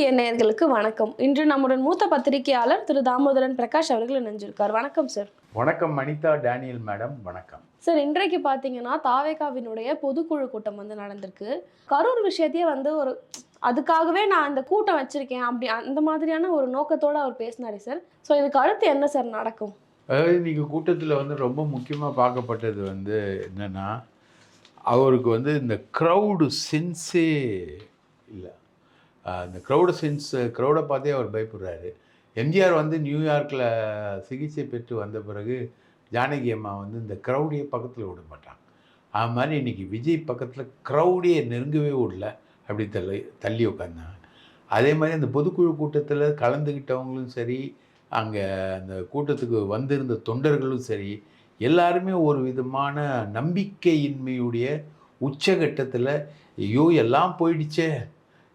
TN நேயர்களுக்கு வணக்கம். இன்று நம்முடன் மூத்த பத்திரிகையாளர் திரு தாமோதரன் பிரகாஷ் அவர்கள் இணைஞ்சிருக்கார். வணக்கம் சார் வணக்கம் மணிதா டேனியல் மேடம். வணக்கம். சார் இன்றைக்கு பார்த்தீங்கன்னா தாவேகாவினுடைய பொதுக்குழு கூட்டம் வந்து நடந்திருக்கு. கரூர் விஷயத்தையே வந்து ஒரு அதுக்காகவே நான் இந்த கூட்டம் வச்சிருக்கேன். அப்படி அந்த மாதிரியான ஒரு நோக்கத்தோட அவர் பேசினாரு சார் ஸோ இதுக்கு அடுத்து என்ன சார் நடக்கும்? அதாவது இன்னைக்கு கூட்டத்தில் வந்து ரொம்ப முக்கியமாக பார்க்கப்பட்டது வந்து என்னென்னா அவருக்கு வந்து இந்த க்ரௌடு சென்ஸே இல்லை. அந்த க்ரௌடு சின்ஸ் க்ரௌடை பார்த்தே அவர் பயப்படுறாரு. எம்ஜிஆர் வந்து நியூயார்க்கில் சிகிச்சை பெற்று வந்த பிறகு ஜானகி அம்மா வந்து இந்த க்ரௌடியை பக்கத்தில் விட மாட்டாங்க. அது மாதிரி இன்றைக்கி விஜய் பக்கத்தில் க்ரௌடியை நெருங்கவே விடல. அப்படி தள்ளி தள்ளி உட்காந்தாங்க அதே மாதிரி அந்த பொதுக்குழு கூட்டத்தில் கலந்துக்கிட்டவங்களும் சரி அங்கே அந்த கூட்டத்துக்கு வந்திருந்த தொண்டர்களும் சரி எல்லாருமே ஒரு விதமான நம்பிக்கையின்மையுடைய உச்சகட்டத்தில் ஐயோ எல்லாம் போயிடுச்சே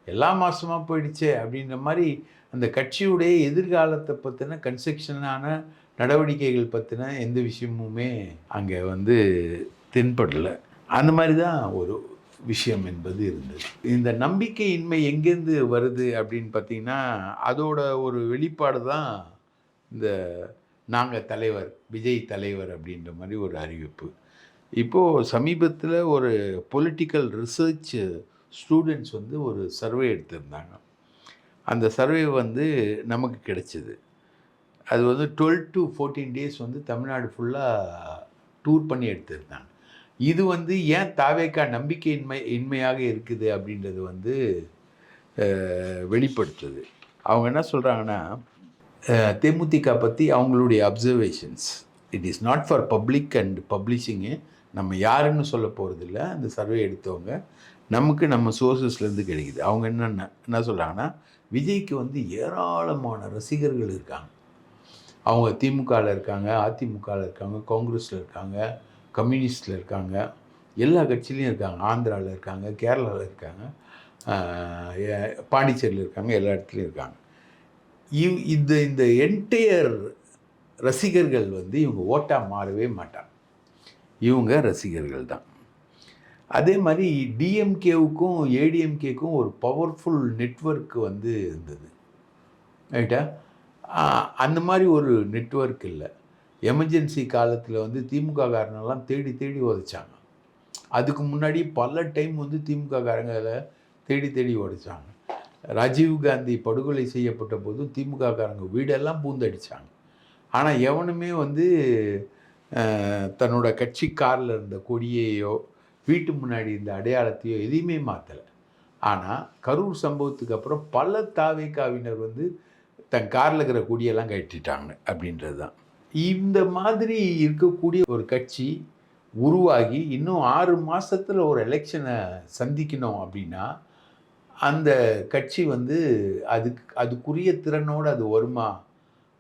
எல்லாம் மாசமாக போயிடுச்சே அப்படின்ற மாதிரி அந்த கட்சியுடைய எதிர்காலத்தை பற்றின கன்ஸ்ட்ரக்ஷனான நடவடிக்கைகள் பற்றின எந்த விஷயமுமே அங்கே வந்து தென்படலை. அந்த மாதிரி தான் ஒரு விஷயம் என்பது இருந்தது. இந்த நம்பிக்கையின்மை எங்கேருந்து வருது அப்படின்னு பார்த்தீங்கன்னா அதோட ஒரு வெளிப்பாடு தான் இந்த நாங்கள் தலைவர் விஜய் தலைவர் அப்படின்ற மாதிரி ஒரு அறிவிப்பு. இப்போது சமீபத்தில் ஒரு பொலிட்டிக்கல் ரிசர்ச் ஸ்டூடெண்ட்ஸ் வந்து ஒரு சர்வே எடுத்திருந்தாங்க. அந்த சர்வே வந்து நமக்கு கிடைச்சிது. அது வந்து டுவெல் டு ஃபோர்டீன் டேஸ் வந்து தமிழ்நாடு ஃபுல்லாக டூர் பண்ணி எடுத்திருந்தாங்க. இது வந்து ஏன் தாவேக்கா நம்பிக்கையின்மை இன்மையாக இருக்குது அப்படின்றது வந்து வெளிப்படுத்துது. அவங்க என்ன சொல்கிறாங்கன்னா தேமுதிக பற்றி அவங்களுடைய observations it is not for public and பப்ளிஷிங்கு நம்ம யாருன்னு சொல்ல போகிறதில்ல அந்த சர்வே எடுத்தவங்க நமக்கு நம்ம சோர்சஸ்லேருந்து கிடைக்குது. அவங்க என்னென்ன என்ன சொல்கிறாங்கன்னா விஜய்க்கு வந்து ஏராளமான ரசிகர்கள் இருக்காங்க. அவங்க திமுகவில் இருக்காங்க அதிமுகவில் இருக்காங்க காங்கிரஸில் இருக்காங்க கம்யூனிஸ்டில் இருக்காங்க. எல்லா கட்சியிலையும் இருக்காங்க. ஆந்திராவில் இருக்காங்க கேரளாவில் இருக்காங்க ஏ- பாண்டிச்சேரியில் இருக்காங்க எல்லா இடத்துலையும் இருக்காங்க. இவ் இந்த இந்த என்டையர் ரசிகர்கள் வந்து இவங்க ஓட்டாக மாறவே மாட்டாங்க. இவங்க ரசிகர்கள் தான் அதே மாதிரி டிஎம்கேவுக்கும் ஏடிஎம்கேக்கும் ஒரு பவர்ஃபுல் நெட்ஒர்க் வந்து இருந்தது. ரைட்டா அந்த மாதிரி ஒரு நெட்வொர்க் இல்லை. எமர்ஜென்சி காலத்தில் வந்து திமுக காரனெல்லாம் தேடி தேடி உதைச்சாங்க. அதுக்கு முன்னாடி பல டைம் வந்து திமுக காரங்களை தேடி தேடி உடைச்சாங்க ராஜீவ் காந்தி படுகொலை செய்யப்பட்ட போதும் திமுக காரங்க வீடெல்லாம் பூந்தடிச்சாங்க. ஆனால் எவனுமே வந்து தன்னோட கட்சி காரில் இருந்த கொடியையோ வீட்டு முன்னாடி இருந்த அடையாளத்தையோ எதையுமே மாற்றலை ஆனால் கரூர் சம்பவத்துக்கு அப்புறம் பல தாவேக்காவினர் வந்து தன் காரில் இருக்கிற கொடியெல்லாம் கட்டிட்டாங்க அப்படின்றது தான். இந்த மாதிரி இருக்கக்கூடிய ஒரு கட்சி உருவாகி இன்னும் ஆறு மாதத்தில் ஒரு எலெக்ஷனை சந்திக்கணும் அப்படின்னா அந்த கட்சி வந்து அதுக்கு அதுக்குரிய திறனோடு அது வருமா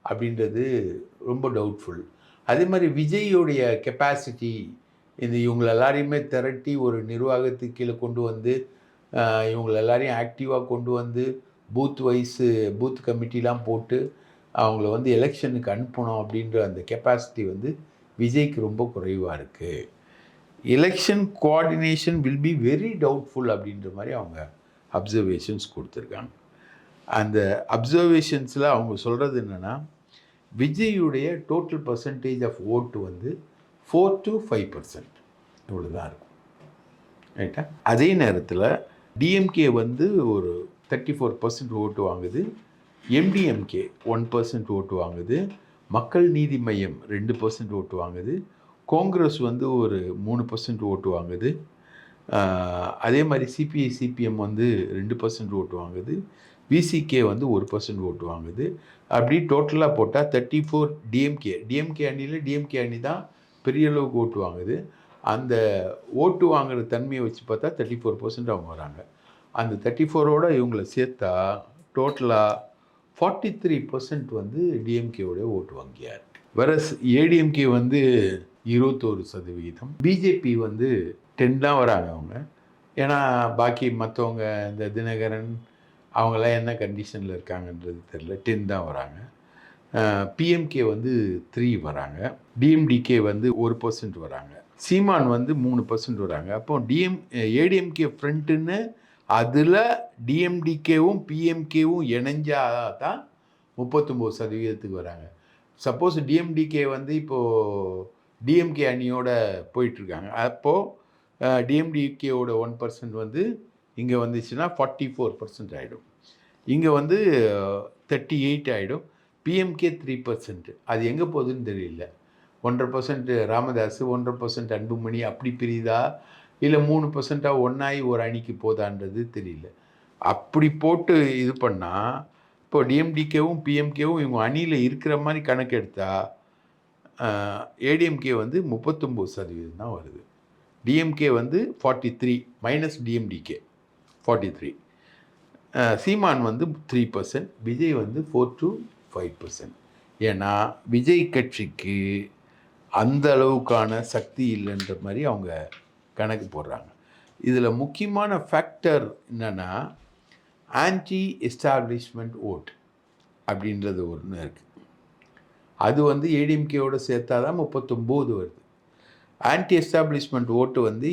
அப்படின்றது ரொம்ப டவுட்ஃபுல். அதே மாதிரி விஜய்யுடைய கெப்பாசிட்டி இந்த இவங்களை எல்லாரையுமே திரட்டி ஒரு நிர்வாகத்துக்கு கீழே கொண்டு வந்து இவங்களை எல்லாரையும் ஆக்டிவாக கொண்டு வந்து பூத் வைஸு பூத் கமிட்டிலாம் போட்டு அவங்கள வந்து எலெக்ஷனுக்கு அனுப்பணும் அப்படின்ற அந்த கெப்பாசிட்டி வந்து விஜய்க்கு ரொம்ப குறைவாக இருக்குது election coordination will be very doubtful அப்படின்ற மாதிரி அவங்க அப்சர்வேஷன்ஸ் கொடுத்துருக்காங்க. அந்த அப்சர்வேஷன்ஸில் அவங்க சொல்கிறது என்னென்னா விஜயுடைய டோட்டல் பர்சன்டேஜ் ஆஃப் ஓட்டு வந்து ஃபோர் டு ஃபைவ் பர்சன்ட் இவ்வளோ தான் இருக்கும் ரைட்டா அதே நேரத்தில் டிஎம்கே வந்து ஒரு தேர்ட்டி ஃபோர் பர்சன்ட் ஓட்டு வாங்குது எம்டிஎம்கே ஒன் பர்சன்ட் ஓட்டு வாங்குது. மக்கள் நீதி மையம் ரெண்டு பர்சன்ட் ஓட்டு வாங்குது. காங்கிரஸ் வந்து ஒரு மூணு பர்சன்ட் ஓட்டு வாங்குது. அதே மாதிரி சிபிஐ சிபிஎம் வந்து ரெண்டு பர்சன்ட் ஓட்டு வாங்குது. விசிகே வந்து ஒரு பர்சன்ட் ஓட்டு வாங்குது. அப்படி டோட்டலாக போட்டால் தேர்ட்டி ஃபோர் டிஎம்கே டிஎம்கே அணியில் டிஎம்கே அணி தான் பெரிய அளவுக்கு ஓட்டு வாங்குது. அந்த ஓட்டு வாங்குற தன்மையை வச்சு பார்த்தா தேர்ட்டி ஃபோர் பர்சன்ட் அவங்க வராங்க. அந்த தேர்ட்டி ஃபோரோட இவங்களை சேர்த்தா டோட்டலாக ஃபார்ட்டி த்ரீ பர்சன்ட் வந்து டிஎம்கேவுடைய ஓட்டு வங்கியாக இருக்கு வேற ஏடிஎம்கே வந்து இருபத்தோரு சதவிகிதம். பிஜேபி வந்து டென் தான் வராங்க அவங்க. ஏன்னா பாக்கி மற்றவங்க இந்த தினகரன் அவங்களாம் என்ன கண்டிஷனில் இருக்காங்கன்றது தெரில டென் தான் வராங்க. பிஎம்கே வந்து த்ரீ வராங்க. டிஎம்டிகே வந்து ஒரு பர்சன்ட் வராங்க. சீமான் வந்து மூணு பர்சன்ட் வராங்க. அப்போ டிஎம் ஏடிஎம்கே ஃப்ரண்ட்டுன்னு அதில் டிஎம்டிகேவும் பிஎம்கேவும் இணைஞ்சால் தான் முப்பத்தொம்போது சதவீதத்துக்கு வராங்க. சப்போஸ் டிஎம்டிகே வந்து இப்போது டிஎம்கே அணியோட போயிட்டுருக்காங்க அப்போது டிஎம்டிகேவோட ஒன் பர்சன்ட் வந்து இங்கே வந்துச்சுன்னா ஃபார்ட்டி ஃபோர் பர்சன்ட் ஆகிடும் இங்கே வந்து தேர்ட்டி எயிட் ஆகிடும் பிஎம்கே த்ரீ பர்சன்ட் அது எங்கே போகுதுன்னு தெரியல. ஒன்றரை பர்சன்ட் ராமதாஸ் ஒன்றரை பர்சன்ட் அன்புமணி அப்படி பிரியுதா? இல்லை மூணு பர்சண்ட்டாக ஒன்றாயி ஒரு அணிக்கு போதான்றது தெரியல. அப்படி போட்டு இது பண்ணால் இப்போ டிஎம்டிகேவும் பிஎம்கேவும் இவங்க அணியில் இருக்கிற மாதிரி கணக்கெடுத்தா ஏடிஎம்கே வந்து முப்பத்தொம்போது சதவீதம் தான் வருது. டிஎம்கே வந்து forty three minus DMDK forty three Seeman வந்து த்ரீ பர்சன்ட் விஜய் வந்து ஃபோர் டு ஃபைவ் பர்சன்ட் ஏன்னா விஜய் கட்சிக்கு அந்த அளவுக்கான சக்தி இல்லைன்ற மாதிரி அவங்க கணக்கு போடுறாங்க. இதில் முக்கியமான ஃபேக்டர் என்னென்னா ஆன்டி எஸ்டாப்ளிஷ்மெண்ட் ஓட் அப்படின்றது ஒன்று இருக்குது அது வந்து ஏடிஎம்கேவோட சேர்த்தா தான் முப்பத்தொம்போது வருது. ஆன்டி எஸ்டாப்ளிஷ்மெண்ட் ஓட்டு வந்து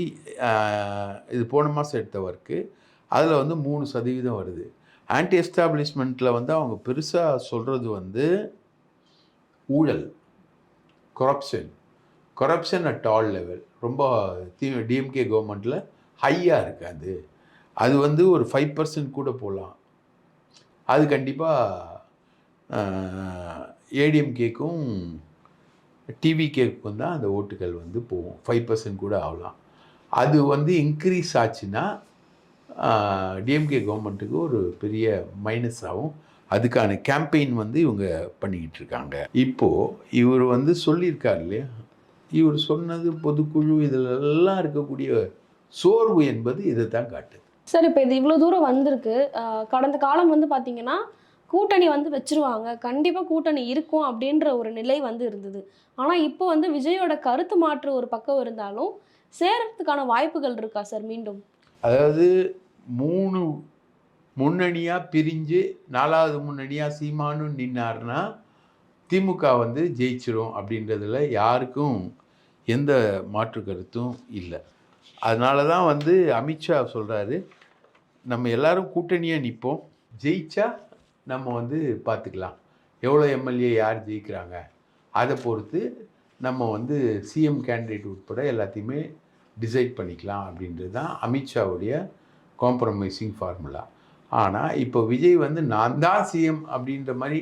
இது போன மாதம் எடுத்த ஒர்க்கு அதில் வந்து மூணு சதவீதம் வருது. ஆன்டி எஸ்டாப்ளிஷ்மெண்ட்டில் வந்து அவங்க பெருசாக சொல்கிறது வந்து ஊழல் corruption corruption at all level ரொம்ப டிஎம்கே கவர்மெண்ட்டில் ஹையாக இருக்குது அது. அது வந்து ஒரு ஃபைவ் பர்சன்ட் கூட போகலாம் அது கண்டிப்பாக ஏடிஎம்கேக்கும் டிவிகேக்கும் தான் அந்த ஓட்டுகள் வந்து போகும். ஃபைவ் பர்சன்ட் கூட ஆகலாம். அது வந்து இன்க்ரீஸ் ஆச்சுன்னா டிஎம்கே கவர்மெண்ட்டுக்கு ஒரு பெரிய மைனஸாகவும் அதுக்கான கேம்பெயின் வந்து இவங்க பண்ணிக்கிட்டு இருக்காங்க. இப்போது இவர் வந்து சொல்லியிருக்கார் இல்லையா? இவர் சொன்னது பொதுக்குழு இதிலெல்லாம் இருக்கக்கூடிய சோர்வு என்பது இதை தான் காட்டுது. சார் இப்போ இது இவ்வளோ தூரம் வந்திருக்கு. கடந்த காலம் வந்து பார்த்தீங்கன்னா கூட்டணி வந்து வச்சிருவாங்க. கண்டிப்பாக கூட்டணி இருக்கும் அப்படின்ற ஒரு நிலை வந்து இருந்தது. ஆனால் இப்போ வந்து விஜயோட கருத்து மாற்று ஒரு பக்கம் இருந்தாலும் சேரத்துக்கான வாய்ப்புகள் இருக்கா சார் மீண்டும்? அதாவது மூணு முன்னணியாக பிரிஞ்சு நாலாவது முன்னணியாக சீமானு நின்னார்னா திமுக வந்து ஜெயிச்சிடும் அப்படின்றதுல யாருக்கும் எந்த மாற்று கருத்தும் இல்லை. அதனால தான் வந்து அமித்ஷா சொல்கிறாரு நம்ம எல்லாரும் கூட்டணியாக நிற்போம் ஜெயிச்சா நம்ம வந்து பார்த்துக்கலாம் எவ்வளோ எம்எல்ஏ யார் ஜெயிக்கிறாங்க? அதை பொறுத்து நம்ம வந்து சிஎம் கேண்டிடேட் உட்பட எல்லாத்தையுமே டிசைட் பண்ணிக்கலாம் அப்படின்றது தான் அமித்ஷாவுடைய காம்ப்ரமைசிங் ஃபார்முலா ஆனால் இப்போ விஜய் வந்து நான் தான் சிஎம் அப்படின்ற மாதிரி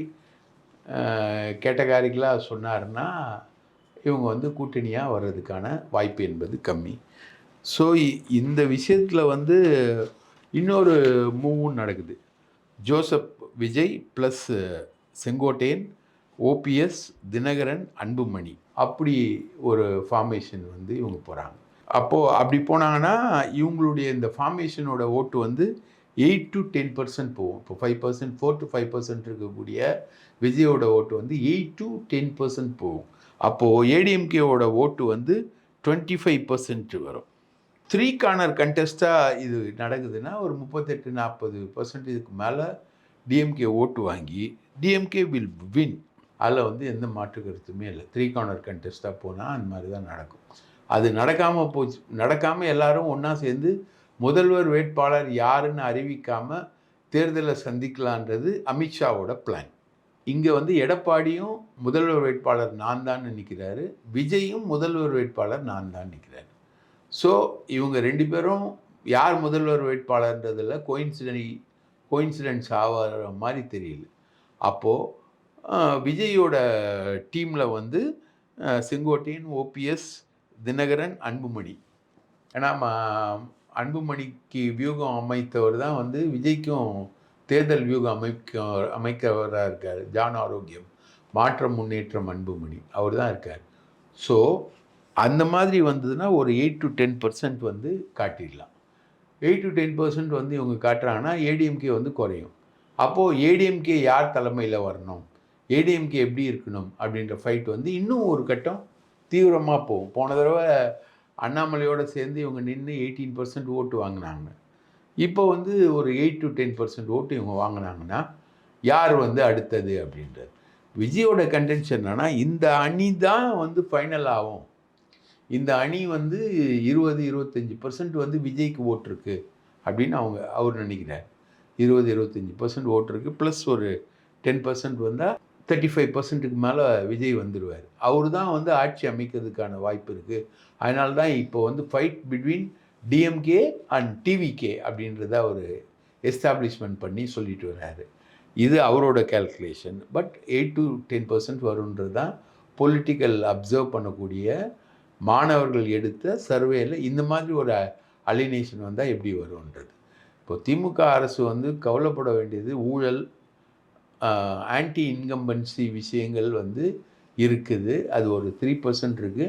கேட்டகாரிக்கலாக சொன்னார்னா இவங்க வந்து கூட்டணியாக வர்றதுக்கான வாய்ப்பு என்பது கம்மி. ஸோ இந்த விஷயத்தில் வந்து இன்னொரு மூவும் நடக்குது. ஜோசப் விஜய் ப்ளஸ் செங்கோட்டையன் ஓபிஎஸ் தினகரன் அன்புமணி அப்படி ஒரு ஃபார்மேஷன் வந்து இவங்க போகிறாங்க அப்போது அப்படி போனாங்கன்னா இவங்களுடைய இந்த ஃபார்மேஷனோட ஓட்டு வந்து எயிட் டு டென் பர்சன்ட் போகும். இப்போ five percent four to five percent இருக்கக்கூடிய விஜயோட ஓட்டு வந்து எயிட் டு டென் பர்சன்ட் போகும். அப்போது ஏடிஎம்கேவோட ஓட்டு வந்து டுவெண்ட்டி ஃபைவ் பர்சன்ட் வரும். த்ரீ கார்னர் கண்டெஸ்ட்டாக இது நடக்குதுன்னா ஒரு முப்பத்தெட்டு நாற்பது பர்சன்ட் இதுக்கு மேலே டிஎம்கே ஓட்டு வாங்கி டிஎம்கே வில் வின் அதில் வந்து எந்த மாற்று கருத்துமே இல்லை. த்ரீ கார்னர் கண்டெஸ்ட்டாக போனால் அந்த மாதிரி தான் நடக்கும். அது நடக்காமல் போச்சு. நடக்காமல் எல்லாரும் ஒன்றா சேர்ந்து முதல்வர் வேட்பாளர் யாருன்னு அறிவிக்காமல் தேர்தலை சந்திக்கலான்றது அமித்ஷாவோட பிளான் இங்கே வந்து எடப்பாடியும் முதல்வர் வேட்பாளர் நான் தான் நிற்கிறாரு விஜயும் முதல்வர் வேட்பாளர் நான் தான் நிற்கிறாரு ஸோ இவங்க ரெண்டு பேரும் யார் முதல்வர் வேட்பாளர்ன்றதில் கோயின்சிடனி கோயின்சிடென்ஸ் ஆகிற மாதிரி தெரியல. அப்போது விஜயோட டீமில் வந்து செங்கோட்டையன் ஓபிஎஸ் தினகரன் அன்புமணி. ஏன்னா அன்புமணிக்கு வியூகம் அமைத்தவர் தான் வந்து விஜய்க்கும் தேர்தல் வியூகம் அமைக்க அமைக்கவராக இருக்கார். ஜான் ஆரோக்கியம் மாற்றம் முன்னேற்றம் அன்புமணி. அவர் தான் இருக்கார். ஸோ அந்த மாதிரி வந்ததுன்னா ஒரு எயிட் டு டென் பர்சன்ட் வந்து காட்டிடலாம். எயிட் டு டென் பர்சன்ட் வந்து இவங்க காட்டுறாங்கன்னா ஏடிஎம்கே வந்து குறையும். அப்போது ஏடிஎம்கே யார் தலைமையில் வரணும்? ஏடிஎம்கே எப்படி இருக்கணும்? அப்படின்ற ஃபைட் வந்து இன்னும் ஒரு கட்டம் தீவிரமாக போகும். போன தடவை அண்ணாமலையோடு சேர்ந்து இவங்க நின்று எயிட்டீன் பர்சன்ட் ஓட்டு வாங்கினாங்க. இப்போ வந்து ஒரு எயிட் டு டென் பர்சன்ட் ஓட்டு இவங்க வாங்கினாங்கன்னா யார் வந்து அடுத்தது அப்படின்றது. விஜயோட கண்டென்ஷன் என்னன்னா இந்த அணி தான் வந்து ஃபைனல் ஆகும். இந்த அணி வந்து இருபது இருபத்தஞ்சி பர்சன்ட் வந்து விஜய்க்கு ஓட்டிருக்கு அப்படின்னு அவங்க அவர் நினைக்கிறார். இருபது இருபத்தஞ்சி பர்சன்ட் ஓட்டு இருக்குது ப்ளஸ் ஒரு டென் பர்சன்ட் வந்தால் தேர்ட்டி ஃபைவ் பர்சன்ட்டுக்கு மேலே விஜய் வந்துடுவார் அவர் தான் வந்து ஆட்சி அமைக்கிறதுக்கான வாய்ப்பு இருக்குது அதனால தான் இப்போ வந்து fight between DMK and TVK அப்படின்றத அவர் எஸ்டாப்ளிஷ்மெண்ட் பண்ணி சொல்லிட்டு வர்றாரு. இது அவரோட calculation but eight to ten percent வருன்றது தான் பொலிட்டிக்கல் அப்சர்வ் பண்ணக்கூடிய மாணவர்கள் எடுத்த சர்வேல இந்த மாதிரி ஒரு அலினேஷன் வந்தால் எப்படி வரும்ன்றது. இப்போ திமுக அரசு வந்து கவலைப்பட வேண்டியது ஊழல் ஆன்டி இன்கம்பன்சி விஷயங்கள் வந்து இருக்குது. அது ஒரு த்ரீ பர்சன்ட் இருக்குது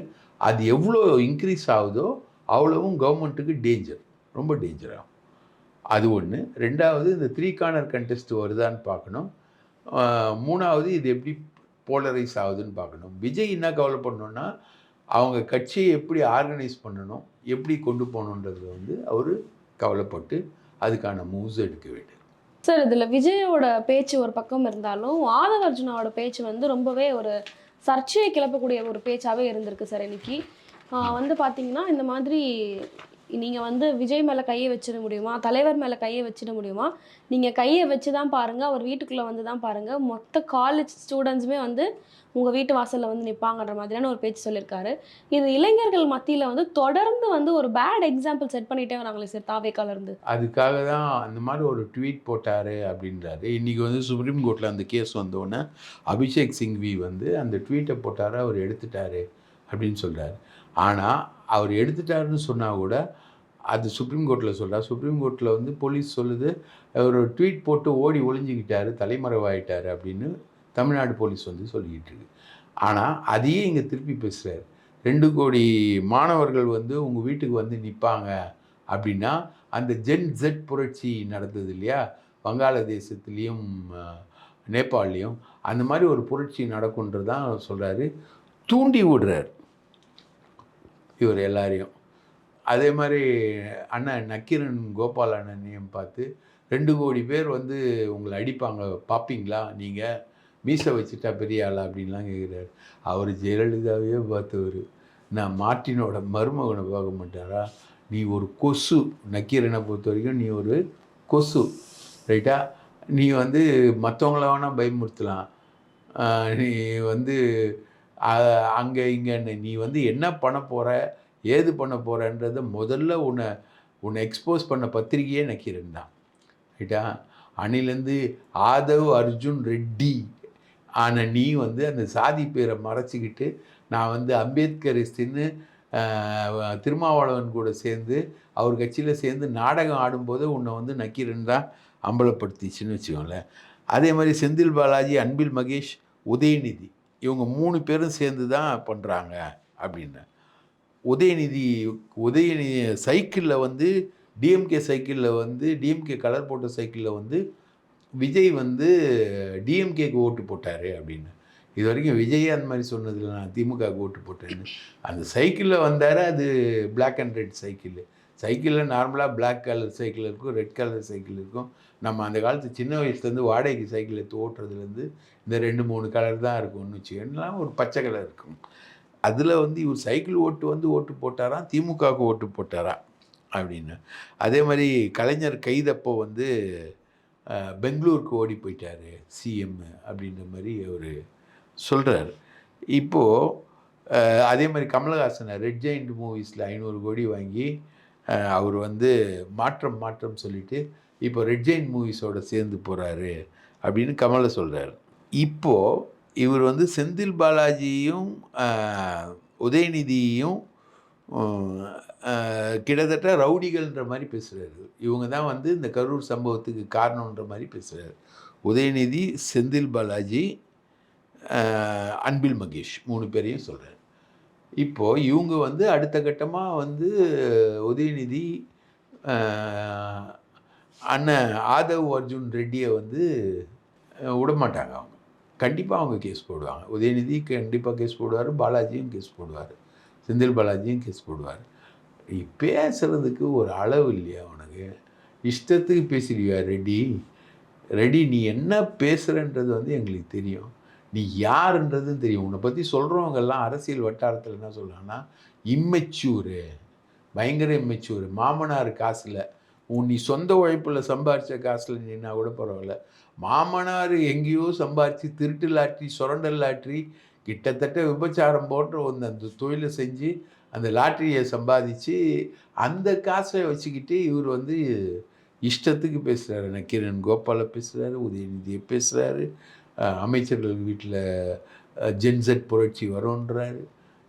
அது எவ்வளோ இன்க்ரீஸ் ஆகுதோ அவ்வளவும் கவர்மெண்ட்டுக்கு டேஞ்சர் ரொம்ப டேஞ்சர் ஆகும். அது ஒன்று ரெண்டாவது இந்த த்ரீ கார்னர் கண்டெஸ்ட் வருதான்னு பார்க்கணும். மூணாவது இது எப்படி போலரைஸ் ஆகுதுன்னு பார்க்கணும். விஜய் என்ன கவலை பண்ணணுன்னா அவங்க கட்சியை எப்படி ஆர்கனைஸ் பண்ணணும் எப்படி கொண்டு போகணுன்றது வந்து அவர் கவலைப்பட்டு அதுக்கான மூவ்ஸ் எடுக்க வேண்டும். சார் இதில் விஜயோட பேச்சு ஒரு பக்கம் இருந்தாலும் ஆதவ அர்ஜுனாவோட பேச்சு வந்து ரொம்பவே ஒரு சர்ச்சையை கிளப்பக்கூடிய ஒரு பேச்சாகவே இருந்திருக்கு சார் இன்னைக்கு. வந்து பார்த்தீங்கன்னா இந்த மாதிரி நீங்கள் வந்து விஜய் மேலே கையை வச்சிட முடியுமா? தலைவர் மேலே கையை வச்சிட முடியுமா? நீங்கள் கையை வச்சு தான் பாருங்கள் அவர் வீட்டுக்குள்ளே வந்து தான் பாருங்கள் மொத்த காலேஜ் ஸ்டூடெண்ட்ஸுமே வந்து உங்கள் வீட்டு வாசலில் வந்து நிற்பாங்கன்ற மாதிரியான ஒரு பேச்சு சொல்லியிருக்காரு இது இளைஞர்கள் மத்தியில் வந்து தொடர்ந்து வந்து ஒரு பேட் எக்ஸாம்பிள் செட் பண்ணிட்டே வராங்களே சார் தாவேக்காலேருந்து அதுக்காக தான் அந்த மாதிரி ஒரு ட்வீட் போட்டார் அப்படின்றாரு. இன்றைக்கி வந்து சுப்ரீம் கோர்ட்டில் அந்த கேஸ் வந்தோடனே அபிஷேக் சிங்வி வந்து அந்த ட்வீட்டை போட்டார் அவர் எடுத்துட்டாரு. அப்படின்னு சொல்கிறார் ஆனால் அவர் எடுத்துட்டாருன்னு சொன்னால் கூட அது சுப்ரீம் கோர்ட்டில் சொல்கிறார் சுப்ரீம் கோர்ட்டில் வந்து போலீஸ் சொல்லுது அவர் ஒரு ட்வீட் போட்டு ஓடி ஒளிஞ்சிக்கிட்டார் தலைமறைவாயிட்டார் அப்படின்னு தமிழ்நாடு போலீஸ் வந்து சொல்லிக்கிட்டு இருக்கு. ஆனால் அதையே இங்கே திருப்பி பேசுகிறார் ரெண்டு கோடி மாணவர்கள் வந்து உங்கள் வீட்டுக்கு வந்து நிற்பாங்க அப்படின்னா அந்த ஜென் ஜெட் புரட்சி நடந்தது இல்லையா? வங்காளதேசத்துலேயும் நேபாளிலையும் அந்த மாதிரி ஒரு புரட்சி நடக்குன்றது தான் சொல்கிறாரு தூண்டி விடுறார் இவர் எல்லாரையும். அதே மாதிரி அண்ணன் நக்கீரன் கோபால் அண்ணனையும் பார்த்து ரெண்டு கோடி பேர் வந்து உங்களை அடிப்பாங்க பார்ப்பீங்களா நீங்கள் மீசை வச்சுட்டா பெரிய ஆளா? அப்படின்லாம் கேட்குறாரு அவர் ஜெயலலிதாவே பார்த்தவர். நான் மார்ட்டினோட மருமகனை பார்க்க மாட்டாரா? நீ ஒரு கொசு. நக்கீரனை பொறுத்த வரைக்கும் நீ ஒரு கொசு. ரைட்டா? நீ வந்து மற்றவங்கள வேணால் பயமுறுத்தலாம். நீ வந்து அங்கே இங்கே நீ வந்து என்ன பண்ண போகிற ஏது பண்ண போகிறன்றத முதல்ல உன்னை உன்னை எக்ஸ்போஸ் பண்ண பத்திரிகையே நக்கீரன் தான். ரைட்டா? அணிலேருந்து ஆதவ் அர்ஜுன் ரெட்டி ஆன நீ வந்து அந்த சாதி பேரை மறைச்சிக்கிட்டு நான் வந்து அம்பேத்கரிஸ்டின்னு திருமாவளவன் கூட சேர்ந்து அவர் கட்சியில் சேர்ந்து நாடகம் ஆடும்போது உன்னை வந்து நக்கீரன் தான் அம்பலப்படுத்திச்சுன்னு வச்சுக்கோங்களேன். அதே மாதிரி செந்தில் பாலாஜி அன்பில் மகேஷ் உதயநிதி. இவங்க மூணு பேரும் சேர்ந்து தான் பண்ணுறாங்க அப்படின்னு. உதயநிதி உதயநிதி சைக்கிளில் வந்து டிஎம்கே சைக்கிளில் வந்து டிஎம்கே கலர் போட்ட சைக்கிளில் வந்து விஜய் வந்து டிஎம்கேக்கு ஓட்டு போட்டார் அப்படின்னு. இது வரைக்கும் விஜய் அந்த மாதிரி சொன்னதில்ல நான் திமுகவுக்கு ஓட்டு போட்டேன்னு. அந்த சைக்கிளில் வந்தார் அது பிளாக் அண்ட் ரெட் சைக்கிள். சைக்கிளில் நார்மலாக பிளாக் கலர் சைக்கிள் இருக்கும் ரெட் கலர் சைக்கிள் இருக்கும். நம்ம அந்த காலத்து சின்ன வயசுலேருந்து வாடகைக்கு சைக்கிள் எடுத்து ஓட்டுறதுலேருந்து இந்த ரெண்டு மூணு கலர் தான் இருக்கும்னு வச்சுக்கலாம் ஒரு பச்சை கலர் இருக்கும். அதில் வந்து இவர் சைக்கிள் ஓட்டு வந்து ஓட்டு போட்டாராம் திமுகவுக்கு ஓட்டு போட்டாரா? அப்படின்னு. அதே மாதிரி கலைஞர் கைதப்போ வந்து பெங்களூருக்கு ஓடி போயிட்டாரு சிஎம் அப்படின்ற மாதிரி அவர் சொல்கிறார் இப்போது அதே மாதிரி கமலஹாசனை ரெட் ஜெயிண்ட் மூவிஸில் ஐநூறு கோடி வாங்கி அவர் வந்து மாற்றம் மாற்றம் சொல்லிட்டு இப்போ ரெட் ஜெயின் மூவிஸோட சேர்ந்து போகிறாரு அப்படின்னு கமலை சொல்கிறார் இப்போது இவர் வந்து செந்தில் பாலாஜியும் உதயநிதியும் உதயநிதியையும் கிட்டத்தட்ட ரவுடிகள்ன்ற மாதிரி பேசுகிறாரு இவங்க தான் வந்து இந்த கரூர் சம்பவத்துக்கு காரணன்ற மாதிரி பேசுகிறாரு உதயநிதி செந்தில் பாலாஜி அன்பில் மகேஷ் மூணு பேரையும் சொல்கிறார் இப்போது இவங்க வந்து அடுத்த கட்டமாக வந்து உதயநிதி அண்ணன் ஆதவ் அர்ஜுன் ரெட்டியை வந்து விடமாட்டாங்க அவங்க. கண்டிப்பாக அவங்க கேஸ் போடுவாங்க. உதயநிதி கண்டிப்பாக கேஸ் போடுவார் பாலாஜியும் கேஸ் போடுவார் செந்தில் பாலாஜியும் கேஸ் போடுவார். பேசுகிறதுக்கு ஒரு அளவு இல்லையா உனக்கு? இஷ்டத்துக்கு பேசிடுவியா ரெடி ரெடி நீ என்ன பேசுகிறன்றது வந்து எங்களுக்கு தெரியும். நீ யாருன்றதும் தெரியும். உன்னை பற்றி சொல்கிறவங்கெல்லாம் அரசியல் வட்டாரத்தில் என்ன சொல்கிறாங்கன்னா இம்மெச்சூரு பயங்கர இம்மெச்சூரு மாமனார் காசில் உன் நீ சொந்த உழைப்பில் சம்பாரித்த காசில் நின்னா கூட பரவாயில்ல. மாமனார் எங்கேயோ சம்பாரித்து திருட்டு லாட்ரி சுரண்டல் லாட்ரி கிட்டத்தட்ட விபச்சாரம் போன்ற ஒன்று அந்த தொழிலை செஞ்சு அந்த லாட்டரியை சம்பாதிச்சு அந்த காசை வச்சுக்கிட்டு இவர் வந்து இஷ்டத்துக்கு பேசுகிறாரு நக்கீரன் கோபாலை பேசுகிறாரு உதயநிதியை பேசுகிறாரு அமைச்சர்கள் வீட்டில் ஜென்செட் புரட்சி வரும்ன்றாரு.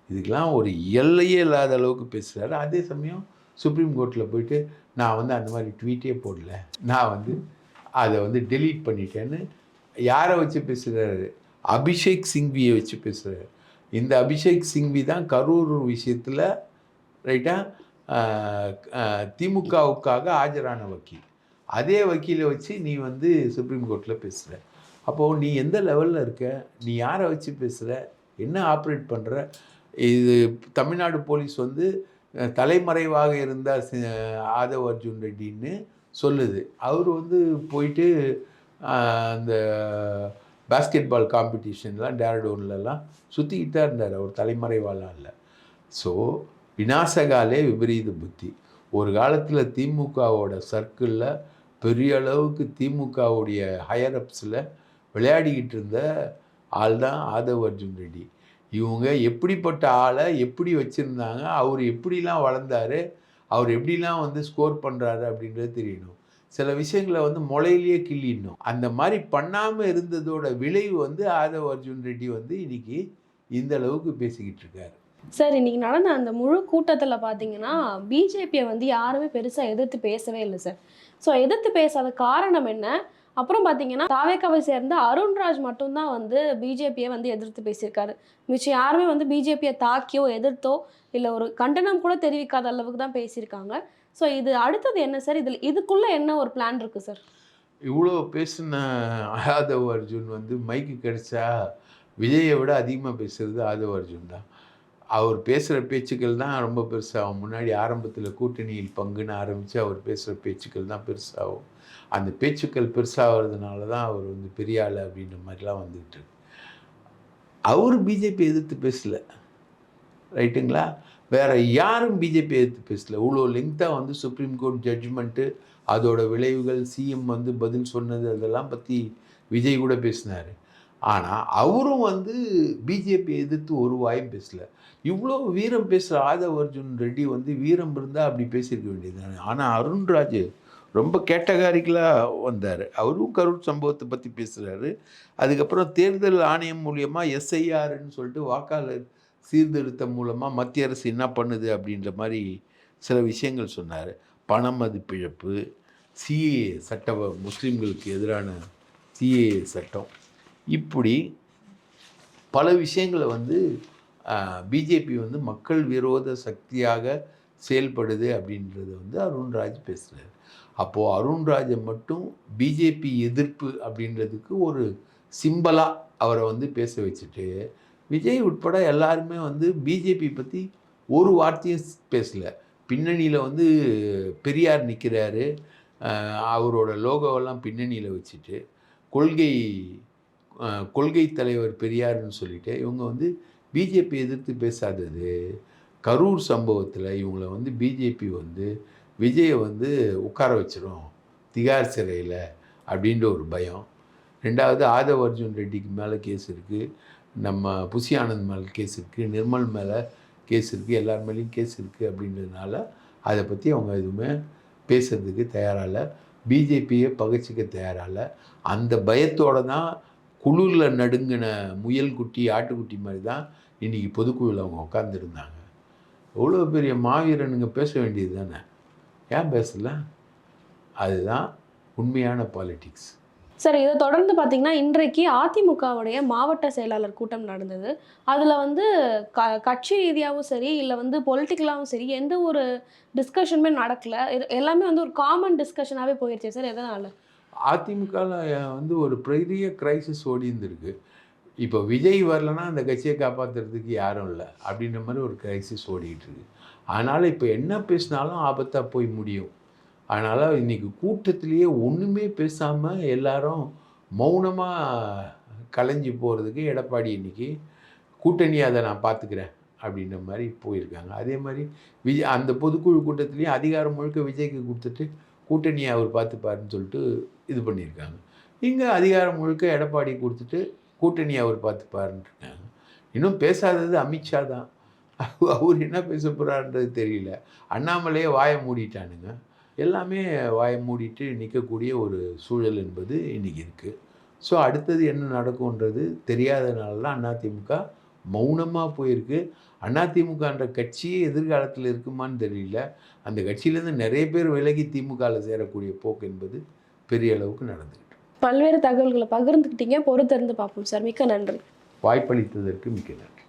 இதுக்கெல்லாம் ஒரு எல்லையே இல்லாத அளவுக்கு பேசுகிறாரு அதே சமயம் சுப்ரீம் கோர்ட்டில் போயிட்டு நான் வந்து அந்த மாதிரி ட்வீட்டே போடல. நான் வந்து அதை வந்து டெலீட் பண்ணிட்டேன்னு யாரை வச்சு பேசுகிறாரு அபிஷேக் சிங்வியை வச்சு பேசுகிறாரு இந்த அபிஷேக் சிங்வி தான் கரூர் விஷயத்தில் ரைட்டாக திமுகவுக்காக ஆஜரான வக்கீல். அதே வக்கீலை வச்சு நீ வந்து சுப்ரீம் கோர்ட்டில் பேசுகிற அப்போது நீ எந்த லெவலில் இருக்க? நீ யாரை வச்சு பேசுகிற என்ன ஆப்ரேட் பண்ணுற இது தமிழ்நாடு போலீஸ் வந்து தலைமறைவாக இருந்தார் சி- ஆதவ் அர்ஜுன் ரெட்டின்னு சொல்லுது. அவர் வந்து போயிட்டு அந்த பாஸ்கெட் பால் காம்படிஷன்லாம் டேரடோன்லலாம் சுற்றிக்கிட்டு தான் இருந்தார். அவர் தலைமறைவாலாம் இல்லை. ஸோ விநாசகாலே விபரீத புத்தி. ஒரு காலத்தில் திமுகவோட சர்க்கிளில் பெரிய அளவுக்கு திமுகவுடைய ஹையரப்ஸில் விளையாடிக்கிட்டு இருந்த ஆள் தான் ஆதவ் அர்ஜுன் ரெட்டி. இவங்க எப்படிப்பட்ட ஆளை எப்படி வச்சுருந்தாங்க அவர் எப்படிலாம் வளர்ந்தாரு அவர் எப்படிலாம் வந்து ஸ்கோர் பண்ணுறாரு அப்படின்றது தெரியணும். சில விஷயங்களை வந்து முளையிலேயே கிள்ளிடணும். அந்த மாதிரி பண்ணாமல் இருந்ததோட விளைவு வந்து ஆதவ் அர்ஜுன் ரெட்டி வந்து இன்னைக்கு இந்த அளவுக்கு பேசிக்கிட்டு இருக்காரு. சார் இன்னைக்கு நடந்த அந்த முழு கூட்டத்தில் பார்த்தீங்கன்னா பிஜேபியை வந்து யாருமே பெருசாக எதிர்த்து பேசவே இல்லை சார். ஸோ எதிர்த்து பேசாத காரணம் என்ன? அப்புறம் பார்த்தீங்கன்னா தாவேக்காவை சேர்ந்த அருண்ராஜ் மட்டும்தான் வந்து பிஜேபியை வந்து எதிர்த்து பேசியிருக்காரு. மிச்சம் யாருமே வந்து பிஜேபியை தாக்கியோ எதிர்த்தோ இல்லை ஒரு கண்டனம் கூட தெரிவிக்காத அளவுக்கு தான் பேசியிருக்காங்க. ஸோ இது அடுத்தது என்ன சார் இதில் இதுக்குள்ளே என்ன ஒரு பிளான் இருக்குது சார் இவ்வளோ பேசின ஆதவ் அர்ஜுன் வந்து மைக்கு கிடைச்சா விஜயை விட அதிகமாக பேசுறது ஆதவ் அர்ஜுன் தான். அவர் பேசுகிற பேச்சுக்கள் தான் ரொம்ப பெருசாகும். முன்னாடி ஆரம்பத்தில் கூட்டணியில் பங்குன்னு ஆரம்பித்து அவர் பேசுகிற பேச்சுக்கள் தான் பெருசாகும். அந்த பேச்சுக்கள் பெருசாகிறதுனால தான் அவர் வந்து பெரிய ஆள் அப்படின்ற மாதிரிலாம் வந்துக்கிட்டு அவர் பிஜேபி எதிர்த்து பேசல. ரைட்டுங்களா? வேறு யாரும் பிஜேபி எதிர்த்து பேசலை. இவ்வளோ லெங்க்தாக வந்து சுப்ரீம் கோர்ட் ஜட்ஜ்மெண்ட்டு அதோட விளைவுகள் சிஎம் வந்து பதில் சொன்னது அதெல்லாம் பற்றி விஜய் கூட பேசினார். ஆனால் அவரும் வந்து பிஜேபி எதிர்த்து ஒரு வாயும் பேசல. இவ்வளோ வீரம் பேசுகிற ஆதவ் அர்ஜுன் ரெட்டி வந்து வீரம் இருந்தால் அப்படி பேசியிருக்க வேண்டியது ஆனால் அருண்ராஜ் ரொம்ப கேட்டகாரிக்கலாக வந்தார். அவரும் கரூர் சம்பவத்தை பற்றி பேசுகிறாரு அதுக்கப்புறம் தேர்தல் ஆணையம் மூலியமாக எஸ்ஐஆர்னு சொல்லிட்டு வாக்காளர் சீர்திருத்தம் மூலமாக மத்திய அரசு என்ன பண்ணுது அப்படின்ற மாதிரி சில விஷயங்கள் சொன்னார். பண மதிப்பிழப்பு சிஏ சட்ட முஸ்லீம்களுக்கு எதிரான சிஏ சட்டம். இப்படி பல விஷயங்களை வந்து பிஜேபி வந்து மக்கள் விரோத சக்தியாக செயல்படுது அப்படின்றத வந்து அருண்ராஜ் பேசுகிறார் அப்போது அருண்ராஜை மட்டும் பிஜேபி எதிர்ப்பு அப்படின்றதுக்கு ஒரு சிம்பலாக அவரை வந்து பேச வச்சுட்டு விஜய் உட்பட எல்லாருமே வந்து பிஜேபி பற்றி ஒரு வார்த்தையும் பேசல. பின்னணியில் வந்து பெரியார் நிற்கிறாரு அவரோட லோகோவெல்லாம் பின்னணியில் வச்சுட்டு கொள்கை கொள்கை தலைவர் பெரியார்னு சொல்லிட்டு இவங்க வந்து பிஜேபி எதிர்த்து பேசாதது. கரூர் சம்பவத்தில் இவங்கள வந்து பிஜேபி வந்து விஜயை வந்து உட்கார வச்சிடும் திகார் சிறையில் அப்படின்ற ஒரு பயம். ரெண்டாவது ஆதவ அர்ஜுன் ரெட்டிக்கு மேலே கேஸ் இருக்குது நம்ம புசி ஆனந்த் மேலே கேஸ் இருக்குது நிர்மல் மேலே கேஸ் இருக்குது எல்லார் மேலேயும் கேஸ் இருக்குது அப்படின்றதுனால அதை பற்றி அவங்க எதுவுமே பேசுறதுக்கு தயாராக இல்லை. பிஜேபியை பகச்சிக்க தயாராக இல்லை. அந்த பயத்தோடு தான் குளிரில் நடுங்கின முயல் குட்டி ஆட்டுக்குட்டி மாதிரி தான் இன்றைக்கி பொதுக்குழுவில் அவங்க உட்காந்துருந்தாங்க எவ்வளோ பெரிய மாவீரனுங்க பேச வேண்டியது தானே? ஏன் பேசல? அதுதான் உண்மையான பாலிடிக்ஸ் சார் இதை தொடர்ந்து பார்த்தீங்கன்னா இன்றைக்கு அதிமுகவுடைய மாவட்ட செயலாளர் கூட்டம் நடந்தது. அதில் வந்து க கட்சி ரீதியாகவும் சரி இல்லை வந்து பொலிட்டிக்கலாகவும் சரி எந்த ஒரு டிஸ்கஷனுமே நடக்கலை. இது எல்லாமே வந்து ஒரு காமன் டிஸ்கஷனாகவே போயிடுச்சு சார் எதனால்? அதிமுகவில் வந்து ஒரு பெரிய கிரைசிஸ் ஓடி இருந்திருக்கு இப்போ விஜய் வரலன்னா அந்த கட்சியை காப்பாற்றுறதுக்கு யாரும் இல்லை அப்படின்ற மாதிரி ஒரு கிரைசிஸ் ஓடிக்கிட்டு இருக்கு அதனால் இப்போ என்ன பேசினாலும் ஆபத்தாக போய் முடியும். அதனால் இன்றைக்கி கூட்டத்திலேயே ஒன்றுமே பேசாமல் எல்லாரும் மௌனமாக கலைஞ்சி போகிறதுக்கு எடப்பாடி இன்றைக்கி கூட்டணி அதை நான் பார்த்துக்கிறேன் அப்படின்ற மாதிரி போயிருக்காங்க. அதே மாதிரி விஜய் அந்த பொதுக்குழு கூட்டத்திலையும் அதிகாரம் முழுக்க விஜய்க்கு கொடுத்துட்டு கூட்டணியை அவர் பார்த்துப்பாருன்னு சொல்லிட்டு இது பண்ணியிருக்காங்க. இங்கே அதிகாரம் முழுக்க எடப்பாடி கொடுத்துட்டு கூட்டணியை அவர் பார்த்துப்பாருன்னு இன்னும் பேசாதது அமித்ஷா தான். அவர் என்ன பேச போகிறான்றது தெரியல. அண்ணாமலையே வாயை மூடிட்டானுங்க. எல்லாமே வாயை மூடிட்டு நிற்கக்கூடிய ஒரு சூழல் என்பது இன்றைக்கி இருக்குது ஸோ அடுத்தது என்ன நடக்கும்ன்றது தெரியாதனால தான் அதிமுக மௌனமாக போயிருக்கு. அதிமுகன்ற கட்சியே எதிர்காலத்தில் இருக்குமான்னு தெரியல. அந்த கட்சியிலேருந்து நிறைய பேர் விலகி திமுகவில் சேரக்கூடிய போக்கு என்பது பெரிய அளவுக்கு நடந்துக்கிட்டு பல்வேறு தகவல்களை பகிர்ந்துக்கிட்டீங்க. பொறுத்திருந்து பார்ப்போம் சார். மிக்க நன்றி. வாய்ப்பளித்ததற்கு மிக்க நன்றி.